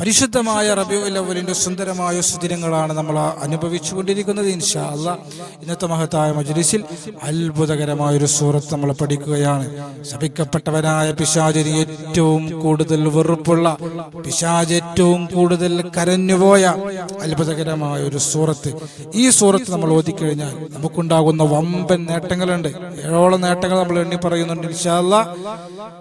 പരിശുദ്ധമായ റബിയുൽ അവലിന്റെ സുന്ദരമായ സുദിനങ്ങളാണ് നമ്മൾ അനുഭവിച്ചുകൊണ്ടിരിക്കുന്നത് ഇൻഷാ അല്ല ഇന്നത്തെ മഹത്തായ മജ്ലിസിൽ അത്ഭുതകരമായൊരു സൂറത്ത് നമ്മൾ പഠിക്കുകയാണ്. ശപിക്കപ്പെട്ടവനായ പിശാചിന് ഏറ്റവും കൂടുതൽ വെറുപ്പുള്ള പിശാജ് ഏറ്റവും കൂടുതൽ കരഞ്ഞുപോയ അത്ഭുതകരമായ ഒരു സൂറത്ത്. ഈ സൂറത്ത് നമ്മൾ ഓതിക്കഴിഞ്ഞാൽ നമുക്കുണ്ടാകുന്ന വമ്പൻ നേട്ടങ്ങളുണ്ട്. ഏഴോളം നേട്ടങ്ങൾ നമ്മൾ എണ്ണി പറയുന്നുണ്ട് ഇൻഷാ അല്ല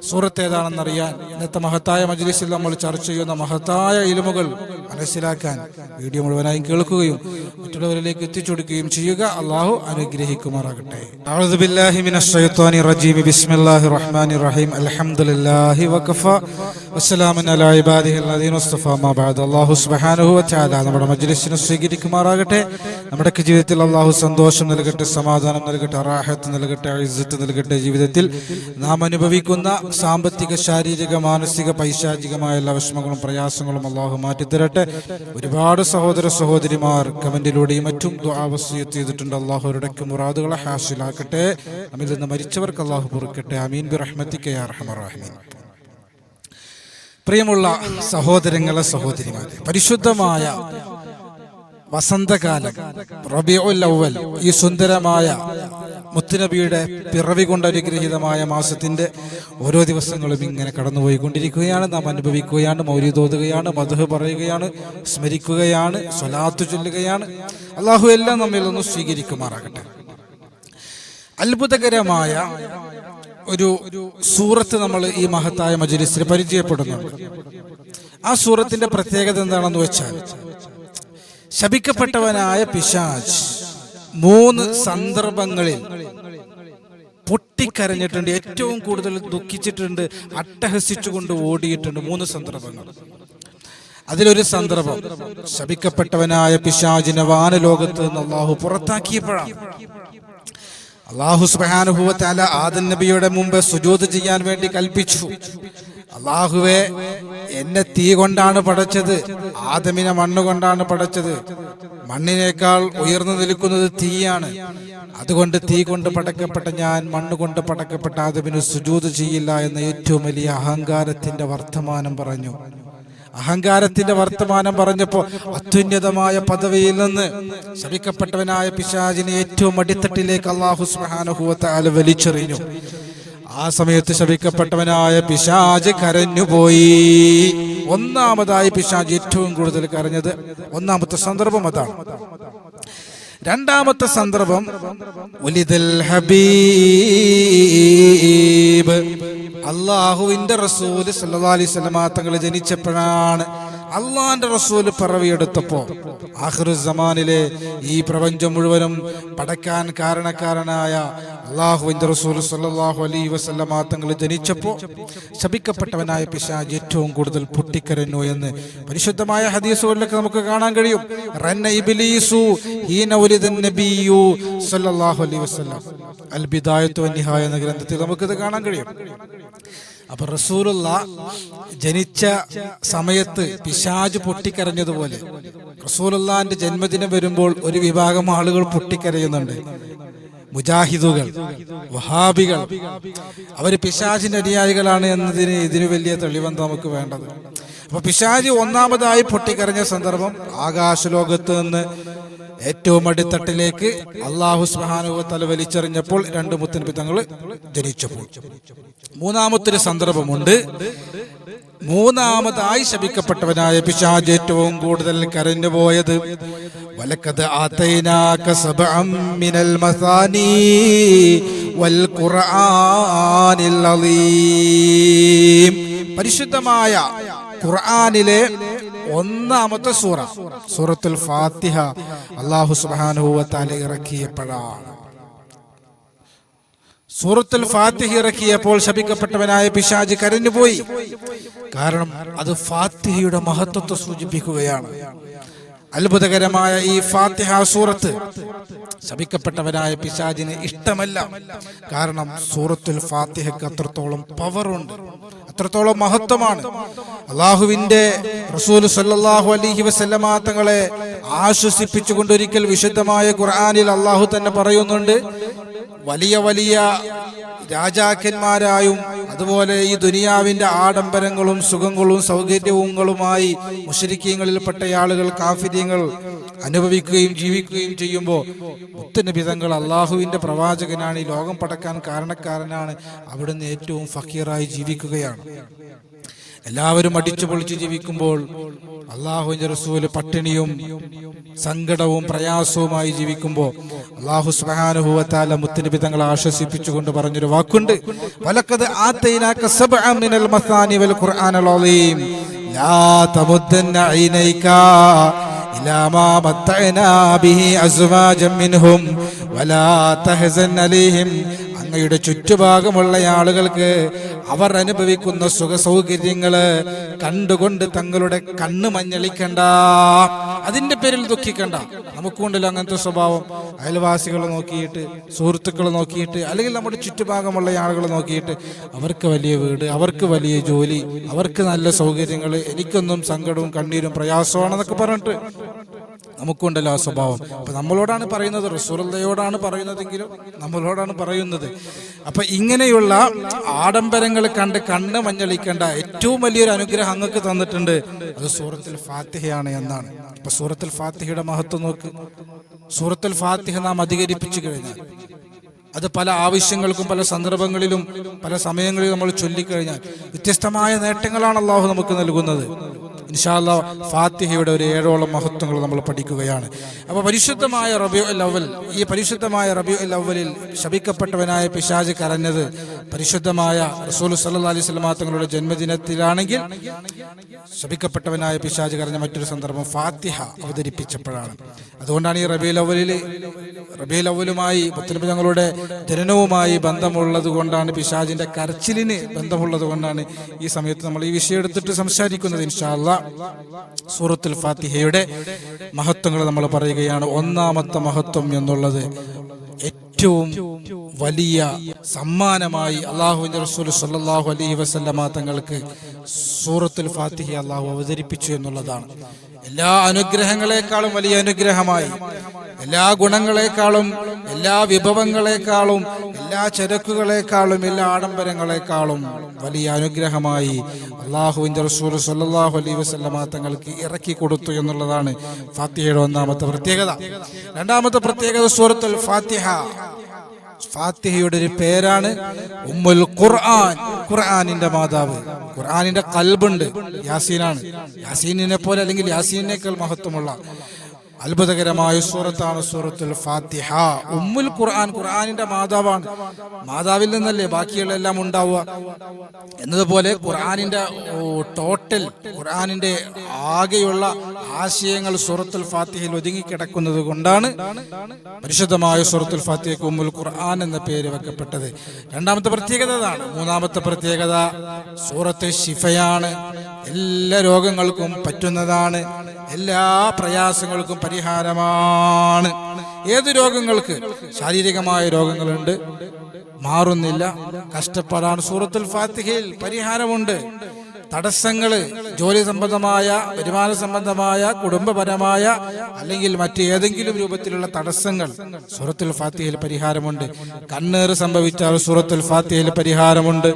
സൂറത്ത് ഏതാണെന്നറിയാൻ ഇന്നത്തെ മഹത്തായ മജ്ലിസിൽ നമ്മൾ ചർച്ച ചെയ്യുന്ന മഹത്തായ ഇലുമുകൾ മനസ്സിലാക്കാൻ വീഡിയോ മുഴുവനായും കേൾക്കുകയും മറ്റുള്ളവരിലേക്ക് എത്തിച്ചു കൊടുക്കുകയും ചെയ്യുക. അള്ളാഹു അനുഗ്രഹിക്കുമാറാകട്ടെ. നമ്മുടെ മജ്ലിസിനെ സ്വീകരിക്കുമാറാകട്ടെ. നമ്മുടെ ജീവിതത്തിൽ അള്ളാഹു സന്തോഷം നൽകട്ടെ സമാധാനം നൽകട്ടെ അറാഹത്ത് നൽകട്ടെ ഇസ്സത്ത് നൽകട്ടെ ജീവിതത്തിൽ നാം അനുഭവിക്കുന്ന സാമ്പത്തിക ശാരീരിക മാനസിക പൈശാചികമായ എല്ലാ വിഷമങ്ങളും പ്രയാസങ്ങളും അള്ളാഹു മാറ്റിത്തരട്ടെ. ഒരുപാട് സഹോദര സഹോദരിമാർ കമന്റിലൂടെയും മറ്റും ചെയ്തിട്ടുണ്ട്. അള്ളാഹു അവരുടെ മുറാദുകളെ ഹാസിലാക്കട്ടെ. നമ്മിൽ നിന്ന് മരിച്ചവർക്ക് അള്ളാഹു പൊറുക്കട്ടെ. അമീൻ ബി പ്രിയമുള്ള സഹോദരങ്ങളെ സഹോദരിമാരെ പരിശുദ്ധമായ വസന്തകാലം റബിഉൽ അവൽ ഈ സുന്ദരമായ മുത്തുനബിയുടെ പിറവി കൊണ്ട് അനുഗ്രഹീതമായ മാസത്തിന്റെ ഓരോ ദിവസങ്ങളും ഇങ്ങനെ കടന്നുപോയിക്കൊണ്ടിരിക്കുകയാണ്. നാം അനുഭവിക്കുകയാണ് മൗര്യതോതുകയാണ് മധു പറയുകയാണ് സ്മരിക്കുകയാണ് സ്വലാത്തു ചൊല്ലുകയാണ്. അള്ളാഹു എല്ലാം നമ്മിൽ ഒന്ന് സ്വീകരിക്കുമാറാകട്ടെ. അത്ഭുതകരമായ ഒരു സൂറത്ത് നമ്മൾ ഈ മഹത്തായ മജുലിസിൽ പരിചയപ്പെടുന്നുണ്ട്. ആ സൂറത്തിന്റെ പ്രത്യേകത എന്താണെന്ന് വെച്ചാൽ ശപിക്കപ്പെട്ടവനായ പിശാജ് മൂന്ന് സന്ദർഭങ്ങളിൽ പൊട്ടിക്കരഞ്ഞിട്ടുണ്ട് ഏറ്റവും കൂടുതൽ ദുഃഖിച്ചിട്ടുണ്ട് അട്ടഹസിച്ചുകൊണ്ട് ഓടിയിട്ടുണ്ട് മൂന്ന് സന്ദർഭങ്ങൾ. അതിലൊരു സന്ദർഭം ശപിക്കപ്പെട്ടവനായ പിശാജിനെ വാനലോകത്ത് നിന്ന് അള്ളാഹു പുറത്താക്കിയപ്പോഴാണ്. അള്ളാഹു സുബാനുഭവത്താല ആദൻ നബിയുടെ മുമ്പ് സുജൂത് ചെയ്യാൻ വേണ്ടി കൽപ്പിച്ചു. അള്ളാഹുവെ എന്നെ തീ കൊണ്ടാണ് പടച്ചത് ആദമിനെ മണ്ണ് കൊണ്ടാണ് പടച്ചത്. മണ്ണിനേക്കാൾ ഉയർന്നു നിൽക്കുന്നത് തീയാണ്. അതുകൊണ്ട് തീ കൊണ്ട് പടക്കപ്പെട്ട ഞാൻ മണ്ണ് കൊണ്ട് പടക്കപ്പെട്ട ആദമിന് സുജൂത് ചെയ്യില്ല എന്ന ഏറ്റവും വലിയ അഹങ്കാരത്തിന്റെ വർത്തമാനം പറഞ്ഞു. അഹങ്കാരത്തിന്റെ വർത്തമാനം പറഞ്ഞപ്പോ അത്യുന്നതമായ പദവിയിൽ നിന്ന് ശപിക്കപ്പെട്ടവനായ പിശാചിനെ ഏറ്റവും അടിത്തട്ടിലേക്ക് അള്ളാഹു സുഹാനുഭവത്താൽ വലിച്ചെറിഞ്ഞു. ആ സമയത്ത് ശപിക്കപ്പെട്ടവനായ പിശാജ് കരഞ്ഞുപോയി. ഒന്നാമതായി പിശാജ് ഏറ്റവും കൂടുതൽ കരഞ്ഞത് ഒന്നാമത്തെ സന്ദർഭം അതാണ്. രണ്ടാമത്തെ സന്ദർഭം ഹബീബ്. അള്ളാഹുവിന്റെ റസൂൽ സല്ലാ അലൈഹി തങ്ങൾ ജനിച്ചപ്പോഴാണ് അള്ളാന്റെ റസൂൽ പിറവിയെടുത്തപ്പോ ആഹ്റുസമാനിലെ ഈ പ്രപഞ്ചം മുഴുവനും പടക്കാൻ കാരണക്കാരനായ അള്ളാഹുവിന്റെ റസൂൽ സല്ലാഹു അലൈ വസല്ലമ മാത്തങ്ങൾ ജനിച്ചപ്പോ ശപിക്കപ്പെട്ടവനായ പിശാജ് ഏറ്റവും കൂടുതൽ പൊട്ടിക്കരഞ്ഞു എന്ന് പരിശുദ്ധമായ ഹദീസുകളിലൊക്കെ നമുക്ക് കാണാൻ കഴിയും. റന്ന സല്ലല്ലാഹു അലൈഹി വസല്ലം. അൽ എന്ന ഗ്രന്ഥത്തിൽ നമുക്കിത് കാണാൻ കഴിയും. അപ്പൊ റസൂലുള്ള ജനിച്ച സമയത്ത് പിശാജ് പൊട്ടിക്കരഞ്ഞതുപോലെ. റസൂലുള്ളാന്റെ ജന്മദിനം വരുമ്പോൾ ഒരു വിഭാഗം ആളുകൾ പൊട്ടിക്കരയുന്നുണ്ട്. മുജാഹിദുകൾ വഹാബികൾ. അവർ പിശാജിന്റെ അനുയായികളാണ് എന്നതിന് ഇതിന് വലിയ തെളിവെന്ന് നമുക്ക് വേണ്ടത്. അപ്പൊ പിശാജി ഒന്നാമതായി പൊട്ടിക്കരഞ്ഞ സന്ദർഭം ആകാശലോകത്ത് നിന്ന് ഏറ്റവും അടിത്തട്ടിലേക്ക് അള്ളാഹു സുഹാനുവത്തല വലിച്ചെറിഞ്ഞപ്പോൾ രണ്ട് മുത്തൻ പിത്തങ്ങൾ ജനിച്ചപ്പോൾ. മൂന്നാമത്തൊരു സന്ദർഭമുണ്ട് മൂന്നാമതായി ശപിക്കപ്പെട്ടവനായ പിശാജ് ഏറ്റവും കൂടുതൽ കരഞ്ഞുപോയത് വലക്കത് ആതൈനാക സബഅം മിനൽ മസാനി വൽ ഖുർആനിൽ പരിശുദ്ധമായ ഖുർആനിലെ ഒന്നാമത്തെ സൂറ സൂറത്തുൽ ഫാത്തിഹ. അള്ളാഹു തആല ഇറക്കിയപ്പോഴാണ്. സൂറത്തുൽ ഫാത്തിഹ ഇറക്കിയപ്പോൾ ശപിക്കപ്പെട്ടവനായ പിശാജ് കരഞ്ഞുപോയി. കാരണം അത് ഫാത്തിഹയുടെ മഹത്വത്തെ സൂചിപ്പിക്കുകയാണ്. അത്ഭുതകരമായ ഈ ഫാത്തിഹ സൂറത്ത് ശപിക്കപ്പെട്ടവനായ പിശാജിന് ഇഷ്ടമല്ല. കാരണം സൂറത്തുൽ ഫാത്തിഹയ്ക്ക് അത്രത്തോളം പവറുണ്ട് അത്രത്തോളം മഹത്വമാണ്. അള്ളാഹുവിന്റെ റസൂൽ സല്ലാഹു അലൈഹി വസല്ലമ തങ്ങളെ ആശ്വസിപ്പിച്ചുകൊണ്ടിരിക്കൽ വിശുദ്ധമായ ഖുർആാനിൽ അള്ളാഹു തന്നെ പറയുന്നുണ്ട് വലിയ വലിയ രാജാക്കന്മാരായും അതുപോലെ ഈ ദുനിയാവിന്റെ ആഡംബരങ്ങളും സുഖങ്ങളും സൗകര്യങ്ങളുമായി മുഷരിക്കീങ്ങളിൽപ്പെട്ട ആളുകൾ കാഫിര്യങ്ങൾ അനുഭവിക്കുകയും ജീവിക്കുകയും ചെയ്യുമ്പോൾ മുത്തനബിതങ്ങൾ അള്ളാഹുവിന്റെ പ്രവാചകനാണ് ഈ ലോകം പടക്കാൻ കാരണക്കാരനാണ് അവിടുന്ന് ഏറ്റവും ഫക്കീറായി ജീവിക്കുകയാണ്. എല്ലാവരും അടിച്ചു പൊളിച്ച് ജീവിക്കുമ്പോൾ അള്ളാഹുവിന്റെ റസൂൽ പട്ടിണിയും സങ്കടവും പ്രയാസവുമായി ജീവിക്കുമ്പോൾ അള്ളാഹു സുബ്ഹാനഹുവതാല മുത്തുനബി തങ്ങളെ ആശ്വസിപ്പിച്ചുകൊണ്ട് പറഞ്ഞൊരു വാക്കുണ്ട്. വലക്കത് ആതൈനാക അങ്ങയുടെ ചുറ്റുഭാഗമുള്ള ആളുകൾക്ക് അവർ അനുഭവിക്കുന്ന സുഖ സൗകര്യങ്ങൾ കണ്ടുകൊണ്ട് തങ്ങളുടെ കണ്ണ് മഞ്ഞളിക്കണ്ട. അതിന്റെ പേരിൽ ദുഃഖിക്കണ്ട. നമുക്കുണ്ടല്ലോ അങ്ങനത്തെ സ്വഭാവം. അയൽവാസികളെ നോക്കിയിട്ട് സുഹൃത്തുക്കളെ നോക്കിയിട്ട് അല്ലെങ്കിൽ നമ്മുടെ ചുറ്റുഭാഗമുള്ള ആളുകളെ നോക്കിയിട്ട് അവർക്ക് വലിയ വീട് അവർക്ക് വലിയ ജോലി അവർക്ക് നല്ല സൗകര്യങ്ങൾ എനിക്കൊന്നും സങ്കടവും കണ്ണീരും പ്രയാസമാണെന്നൊക്കെ പറഞ്ഞിട്ട് നമുക്കുണ്ടല്ലോ ആ സ്വഭാവം. അപ്പൊ നമ്മളോടാണ് പറയുന്നത് റസൂലയോടാണ് പറയുന്നതെങ്കിലും നമ്മളോടാണ് പറയുന്നത്. അപ്പൊ ഇങ്ങനെയുള്ള ആഡംബരങ്ങൾ കണ്ട് കണ്ണ് മഞ്ഞളിക്കേണ്ട ഏറ്റവും വലിയൊരു അനുഗ്രഹം അങ്ങക്ക് തന്നിട്ടുണ്ട്. അത് സൂറത്തിൽ ഫാത്തിഹയാണ് എന്നാണ്. അപ്പൊ സൂറത്തിൽ ഫാത്തിഹയുടെ മഹത്വം നോക്ക്. സൂറത്തിൽ ഫാത്തിഹ നാം അധികരിപ്പിച്ചു കഴിഞ്ഞാൽ അത് പല ആവശ്യങ്ങൾക്കും പല സന്ദർഭങ്ങളിലും പല സമയങ്ങളിലും നമ്മൾ ചൊല്ലിക്കഴിഞ്ഞാൽ വ്യത്യസ്തമായ നേട്ടങ്ങളാണ് അള്ളാഹു നമുക്ക് നൽകുന്നത്. ഇൻഷാല്ല ഫാത്തിഹയുടെ ഒരു ഏഴോളം മഹത്വങ്ങൾ നമ്മൾ പഠിക്കുകയാണ്. അപ്പോൾ പരിശുദ്ധമായ റബിയു അവൽ ഈ പരിശുദ്ധമായ റബിയു ലവലിൽ ശപിക്കപ്പെട്ടവനായ പിശാജ് കരഞ്ഞത് പരിശുദ്ധമായ റസൂൽ സല്ലാ അലൈഹി സ്വലമാങ്ങളുടെ ജന്മദിനത്തിലാണെങ്കിൽ ശപിക്കപ്പെട്ടവനായ പിശാജ് കരഞ്ഞ മറ്റൊരു സന്ദർഭം ഫാത്തിഹ അവതരിപ്പിച്ചപ്പോഴാണ്. അതുകൊണ്ടാണ് ഈ റബിയുൽ അവലിൽ റബിയുൽ അവലുമായി മുത്തലബ് ഞങ്ങളുടെ ജനനവുമായി ബന്ധമുള്ളത് കൊണ്ടാണ് പിശാജിന്റെ കരച്ചിലിന് ബന്ധമുള്ളത് കൊണ്ടാണ് ഈ സമയത്ത് നമ്മൾ ഈ വിഷയം എടുത്തിട്ട് സംസാരിക്കുന്നത് ഇൻഷാല്ല സൂറത്തുൽ ഫാത്തിഹയുടെ മഹത്വങ്ങൾ നമ്മൾ പറയുകയാണ്. ഒന്നാമത്തെ മഹത്വം എന്നുള്ളത് ഏറ്റവും വലിയ സമ്മാനമായി അള്ളാഹു റസൂൽ സല്ലല്ലാഹു അലൈഹി വസല്ലമ തങ്ങൾക്ക് സൂറത്തുൽ ഫാത്തിഹ അള്ളാഹു അവതരിപ്പിച്ചു എന്നുള്ളതാണ്. എല്ലാ അനുഗ്രഹങ്ങളെക്കാളും വലിയ അനുഗ്രഹമായി എല്ലാ ഗുണങ്ങളെക്കാളും എല്ലാ വിഭവങ്ങളെക്കാളും എല്ലാ ചരക്കുകളെക്കാളും എല്ലാ ആഡംബരങ്ങളെക്കാളും വലിയ അനുഗ്രഹമായി അള്ളാഹുവിന്റെ റസൂൽ സല്ലാഹു അലൈ വസല്ലമ തങ്ങൾക്ക് ഇറക്കി കൊടുത്തു എന്നുള്ളതാണ് ഫാത്തിഹയുടെ ഒന്നാമത്തെ പ്രത്യേകത. രണ്ടാമത്തെ പ്രത്യേകത സൂറത്തുൽ ഫാത്തിഹ. ഫാത്തിഹയുടെ ഒരു പേരാണ് ഉമ്മുൽ ഖുർആൻ. ഖുർആാനിന്റെ മാതാവ്. ഖുർആാനിന്റെ കൽബുണ്ട് യാസീനാണ്. യാസീനിനെ പോലെ അല്ലെങ്കിൽ യാസീനേക്കാൾ മഹത്വമുള്ള അത്ഭുതകരമായ സൂറത്താണ് സൂറത്തുൽ ഫാത്തിഹ. ഉമ്മുൽ ഖുർആൻ ഖുർആാനിന്റെ മാതാവാണ്. മാതാവിൽ നിന്നല്ലേ ബാക്കിയുള്ള എല്ലാം ഉണ്ടാവുക? എന്നതുപോലെ ഖുർആാനിന്റെ ടോട്ടൽ ഖുർആാനിന്റെ ആകെയുള്ള ആശയങ്ങൾ സൂറത്തുൽ ഫാത്തിഹയിൽ ഒതുങ്ങിക്കിടക്കുന്നത് കൊണ്ടാണ് പരിശുദ്ധമായ സൂറത്തുൽ ഫാത്തിഹയ്ക്ക് ഉമ്മുൽ ഖുർആൻ എന്ന പേര് വെക്കപ്പെട്ടത്. രണ്ടാമത്തെ പ്രത്യേകത അതാണ്. മൂന്നാമത്തെ പ്രത്യേകത സൂറത്ത് ഷിഫയാണ് എല്ലാ രോഗങ്ങൾക്കും പറ്റുന്നതാണ്. എല്ലാ പ്രയാസങ്ങൾക്കും പരിഹാരമാണ്. ഏത് രോഗങ്ങൾക്ക്? ശാരീരികമായ രോഗങ്ങളുണ്ട്. മാറുന്നില്ല. കഷ്ടപ്പാടാണ്. സൂറത്തുൽ ഫാത്തിഹയിൽ പരിഹാരമുണ്ട്. തടസ്സങ്ങൾ ജോലി സംബന്ധമായ വരുമാന സംബന്ധമായ കുടുംബപരമായ അല്ലെങ്കിൽ മറ്റേതെങ്കിലും രൂപത്തിലുള്ള തടസ്സങ്ങൾ സൂറത്തുൽ ഫാത്തിഹയിൽ പരിഹാരമുണ്ട്. കണ്ണേറ് സംഭവിച്ചാൽ സൂറത്തുൽ ഫാത്തിഹയിൽ പരിഹാരമുണ്ട്.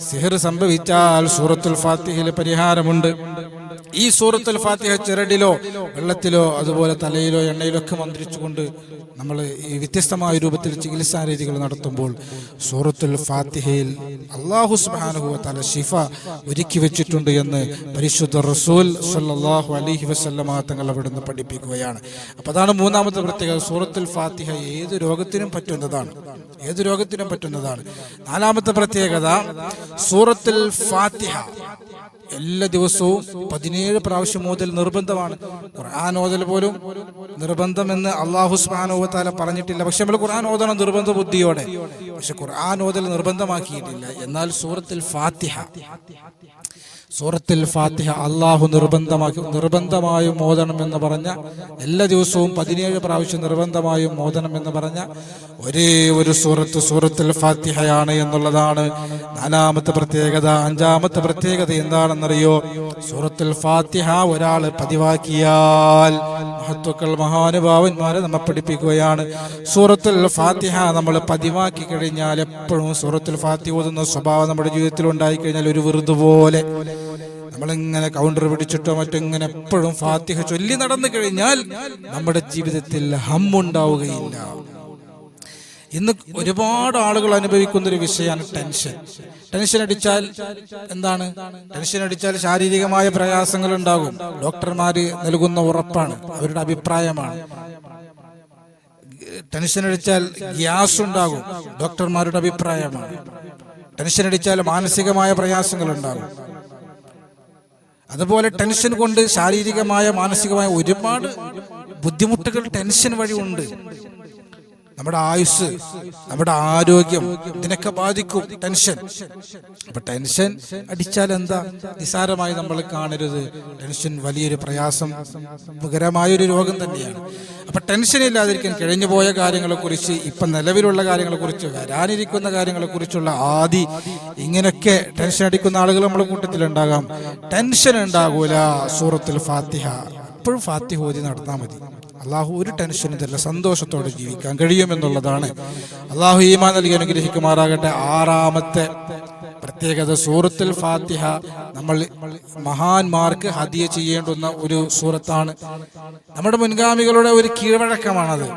സിഹർ സംഭവിച്ചാൽ സൂറത്തുൽ ഫാത്തിഹയിൽ പരിഹാരമുണ്ട്. ഈ സൂറത്തുൽ ഫാത്തിഹ ചിരടിലോ വെള്ളത്തിലോ അതുപോലെ തലയിലോ എണ്ണയിലോ ഒക്കെ മന്ത്രിച്ചുകൊണ്ട് നമ്മൾ ഈ വ്യത്യസ്തമായ രൂപത്തിൽ ചികിത്സാ രീതികൾ നടത്തുമ്പോൾ സൂറത്തുൽ ഫാത്തിഹയിൽ അള്ളാഹു സുബ്ഹാനഹു തല ഷിഫ ഒരുക്കി വെച്ചിട്ടുണ്ട് എന്ന് പരിശുദ്ധ റസൂൽ സല്ലല്ലാഹു അലൈഹി വസല്ലമ തങ്ങൾ അവിടുന്ന് പഠിപ്പിക്കുകയാണ്. അപ്പൊ അതാണ് മൂന്നാമത്തെ പ്രത്യേകത. സൂറത്തുൽ ഫാത്തിഹ ഏത് രോഗത്തിനും പറ്റുന്നതാണ്. ഏത് രോഗത്തിനും പറ്റുന്നതാണ്. നാലാമത്തെ പ്രത്യേകത സൂറത്തുൽ ഫാത്തിഹ. എല്ലാ ദിവസവും പതിനേഴ് പ്രാവശ്യം ഓതൽ നിർബന്ധമാണ്. ഖുർആൻ ഓതൽ പോലും നിർബന്ധമെന്ന് അള്ളാഹു സ്മാനോവത്താല പറഞ്ഞിട്ടില്ല. പക്ഷെ നമ്മൾ ഖുർആൻ ഓതണം നിർബന്ധ ബുദ്ധിയോടെ. പക്ഷെ ഖുർആൻ ഓതൽ നിർബന്ധമാക്കിയിട്ടില്ല. എന്നാൽ സൂറത്തിൽ ഫാത്തിഹ. സൂറത്തിൽ ഫാത്തിഹ അള്ളാഹു നിർബന്ധമാക്കി നിർബന്ധമായും മോദനം എന്ന് പറഞ്ഞ എല്ലാ ദിവസവും പതിനേഴ് പ്രാവശ്യം നിർബന്ധമായും മോദനം എന്ന് പറഞ്ഞ ഒരേ ഒരു സൂറത്ത് സൂറത്തിൽ ഫാത്തിഹയാണ് എന്നുള്ളതാണ്. നാലാമത്തെ പ്രത്യേകത അഞ്ചാമത്തെ പ്രത്യേകത എന്താണെന്നറിയോ? സൂറത്തിൽ ഫാത്തിഹ ഒരാൾ പതിവാക്കിയാൽ മഹത്വക്കൾ മഹാനുഭാവന്മാരെ നമ്മെ പഠിപ്പിക്കുകയാണ്. സൂറത്തുൽ ഫാത്തിഹ നമ്മൾ പതിവാക്കി കഴിഞ്ഞാൽ എപ്പോഴും സൂറത്തുൽ ഫാത്തിഹ ഓതുന്ന സ്വഭാവം നമ്മുടെ ജീവിതത്തിൽ ഉണ്ടായി കഴിഞ്ഞാൽ ഒരു വെറുതെ പോലെ. നമ്മളിങ്ങനെ കൗണ്ടർ പിടിച്ചിട്ടോ മറ്റോ ഇങ്ങനെ എപ്പോഴും ഫാത്തിഹ ചൊല്ലി നടന്നു കഴിഞ്ഞാൽ നമ്മുടെ ജീവിതത്തിൽ ഹമ്മുണ്ടാവുകയില്ല ഇന്ന് ഒരുപാട് ആളുകൾ അനുഭവിക്കുന്ന ഒരു വിഷയമാണ് ടെൻഷൻ. ടെൻഷൻ അടിച്ചാൽ എന്താണ്? ടെൻഷൻ അടിച്ചാൽ ശാരീരികമായ പ്രയാസങ്ങൾ ഉണ്ടാകും. ഡോക്ടർമാര് നൽകുന്ന ഉറപ്പാണ്. അവരുടെ അഭിപ്രായമാണ്. ടെൻഷൻ അടിച്ചാൽ ഗ്യാസ് ഉണ്ടാകും. ഡോക്ടർമാരുടെ അഭിപ്രായമാണ്. ടെൻഷൻ അടിച്ചാൽ മാനസികമായ പ്രയാസങ്ങൾ ഉണ്ടാകും. അതുപോലെ ടെൻഷൻ കൊണ്ട് ശാരീരികമായ മാനസികമായ ഒരുപാട് ബുദ്ധിമുട്ടുകൾ ടെൻഷൻ വഴി ഉണ്ട്. നമ്മുടെ ആയുസ് നമ്മുടെ ആരോഗ്യം ഇതിനൊക്കെ ബാധിക്കും. ടെൻഷൻ. അപ്പൊ ടെൻഷൻ അടിച്ചാൽ എന്താ? നിസാരമായി നമ്മൾ കാണരുത്. ടെൻഷൻ വലിയൊരു പ്രയാസം ഒരു രോഗം തന്നെയാണ്. അപ്പൊ ടെൻഷൻ ഇല്ലാതിരിക്കാൻ കാര്യങ്ങളെ കുറിച്ച് ഇപ്പൊ നിലവിലുള്ള കാര്യങ്ങളെ കുറിച്ച് വരാനിരിക്കുന്ന കാര്യങ്ങളെ കുറിച്ചുള്ള ആദി ഇങ്ങനെയൊക്കെ ടെൻഷൻ അടിക്കുന്ന ആളുകൾ നമ്മുടെ കൂട്ടത്തിലുണ്ടാകാം. ടെൻഷൻ ഉണ്ടാകൂല. സൂറത്തുൽ ഫാത്തിഹ. എപ്പോഴും ഫാത്തിഹ ഓതി നടന്നാൽ മതി. അള്ളാഹു ഒരു ടെൻഷനും തരില്ല സന്തോഷത്തോടെ ജീവിക്കാൻ കഴിയുമെന്നുള്ളതാണ്. അള്ളാഹു ഈമാൻ നൽകി അനുഗ്രഹിക്കുമാറാകട്ടെ. ആറാമത്തെ പ്രത്യേകത സൂറത്തുൽ ഫാത്തിഹ. നമ്മൾ മഹാന്മാർക്ക് ഹദിയ ചെയ്യേണ്ടുന്ന ഒരു സൂറത്താണ്. നമ്മുടെ മുൻഗാമികളുടെ ഒരു കീഴ്വഴക്കമാണത്.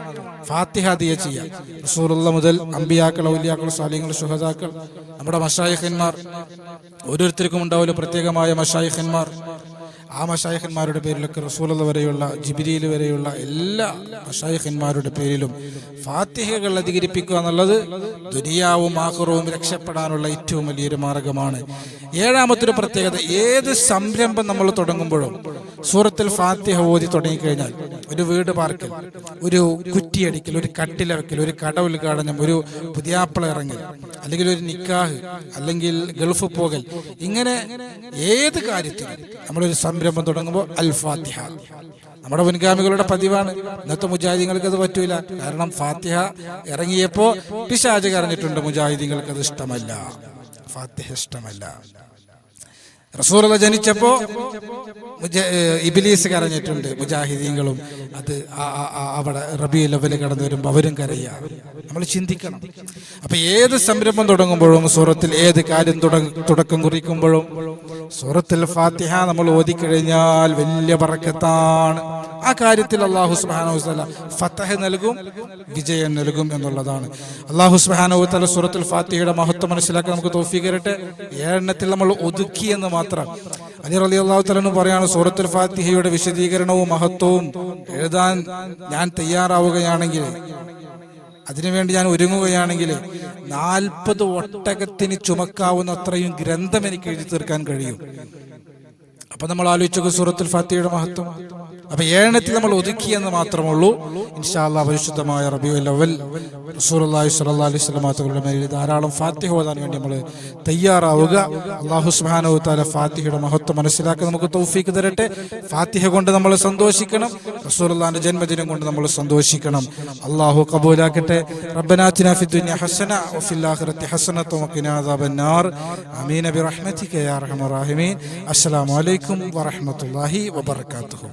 ഫാത്തിഹ ഹദിയ ചെയ്യുക. റസൂലുള്ള മുതൽ അമ്പിയാക്കൾ ഔലിയാക്കൾ സാലിങ്ങൾ സുഹദാക്കൾ നമ്മുടെ മഷായിഖന്മാർ. ഓരോരുത്തർക്കും ഉണ്ടാവില്ല പ്രത്യേകമായ മഷായിഖന്മാർ. ആ മഷായഖന്മാരുടെ പേരിലൊക്കെ റസൂലുള്ള വരെയുള്ള ജിബിരിയിൽ വരെയുള്ള എല്ലാ മഷായഖന്മാരുടെ പേരിലും ഫാത്തിഹകൾ അധികരിപ്പിക്കുക എന്നുള്ളത് ദുനിയാവും ആഹ്റവും രക്ഷപ്പെടാനുള്ള ഏറ്റവും വലിയൊരു മാർഗമാണ്. ഏഴാമത്തൊരു പ്രത്യേകത ഏത് സംരംഭം നമ്മൾ തുടങ്ങുമ്പോഴും സൂറത്തിൽ ഫാത്തിഹ ഓതി തുടങ്ങിക്കഴിഞ്ഞാൽ ഒരു വീട് പാർക്കൽ ഒരു കുറ്റിയടിക്കൽ ഒരു കട്ടില വെക്കൽ ഒരു കട ഉദ്ഘാടനം ഒരു പുതിയാപ്പിള ഇറങ്ങൽ അല്ലെങ്കിൽ ഒരു നിക്കാഹ് അല്ലെങ്കിൽ ഗൾഫ് പോകൽ. ഇങ്ങനെ ഏത് കാര്യത്തിലും നമ്മളൊരു സംരംഭം തുടങ്ങുമ്പോൾ അൽ ഫാത്തിഹ നമ്മുടെ മുൻഗാമികളുടെ പതിവാണ്. ഇന്നത്തെ മുജാഹിദികൾക്ക് അത് പറ്റൂല. കാരണം ഫാത്തിഹ ഇറങ്ങിയപ്പോ പിശാജ് കറിഞ്ഞിട്ടുണ്ട് മുജാഹിദികൾക്ക് അത് ഇഷ്ടമല്ല. ഫാത്തിഹ ഇഷ്ടമല്ല. റസൂറ ജനിച്ചപ്പോ മുജ- ഏഹ് ഇബിലീസ് കരഞ്ഞിട്ടുണ്ട് മുജാഹിദീങ്ങളും. അത് അവിടെ റബി ലെവൽ കടന്നു വരുമ്പോൾ അവരും കരയുക നമ്മൾ ചിന്തിക്കണം. അപ്പൊ ഏത് സംരംഭം തുടങ്ങുമ്പോഴും സൂറത്തിൽ ഏത് കാര്യം തുടക്കം കുറിക്കുമ്പോഴും സൂറത്തിൽ ഫാത്തിഹ നമ്മൾ ഓതിക്കഴിഞ്ഞാൽ വലിയ പറക്കത്താണ് ആ കാര്യത്തിൽ അള്ളാഹു സുബാന ഫത്തഹ നൽകും വിജയം നൽകും എന്നുള്ളതാണ്. അള്ളാഹു സുബാന സൂറത്തുൽ ഫാത്തിഹയുടെ മഹത്വം മനസ്സിലാക്കാൻ നമുക്ക് തോഫീകരട്ടെ ഏഴെണ്ണത്തിൽ നമ്മൾ ഒതുക്കി എന്ന് മാത്രം. അലി അലി അള്ളാഹു തലന് പറയാണ് സൂറത്തുൽ ഫാത്തിഹയുടെ വിശദീകരണവും മഹത്വവും എഴുതാൻ ഞാൻ തയ്യാറാവുകയാണെങ്കിൽ അതിനുവേണ്ടി ഞാൻ ഒരുങ്ങുകയാണെങ്കിൽ നാൽപ്പത് ഒട്ടകത്തിന് ചുമക്കാവുന്ന അത്രയും ഗ്രന്ഥം എനിക്ക് എഴുതി തീർക്കാൻ കഴിയും. അപ്പൊ നമ്മൾ ആലോചിച്ചു സൂറത്തുൽ ഫാത്തിയുടെ മഹത്വം. അപ്പൊ ഏഴെണ്ണത്തിൽ നമ്മൾ ഒതുക്കി എന്ന് മാത്രമേ ഉള്ളൂ ഇൻഷാല്ലാ പരിശുദ്ധമായ റബിയുൽ അവൽ റസൂലുള്ളാഹി സ്വല്ലല്ലാഹി അലൈഹി വസല്ലം തങ്ങളുടെ മേലിൽ ധാരാളം ഫാത്തിഹ ഓതാൻ വേണ്ടി നമ്മൾ തയ്യാറാവുക. അള്ളാഹു സുബ്ഹാനഹു താല ഫാത്തിഹയുടെ മഹത്വം മനസ്സിലാക്കി നമുക്ക് തൗഫീക്ക് തരട്ടെ. ഫാത്തിഹ കൊണ്ട് നമ്മൾ സന്തോഷിക്കണം. റസൂലുള്ളാഹിന്റെ ജന്മദിനം കൊണ്ട് നമ്മൾ സന്തോഷിക്കണം. അള്ളാഹു കബൂലാക്കട്ടെ. റബ്ബനാ ആതിനാ ഫിദ് ദുനിയ ഹസന വഫിൽ ആഖിറതി ഹസനത വഖിനാ അദാബന്നാർ ആമീൻ. ബിറഹ്മതിക യാ അർഹമർ റഹീമീൻ. അസ്സലാമു അലൈക്കും വറഹ്മത്തുള്ളാഹി വബറകാതുഹു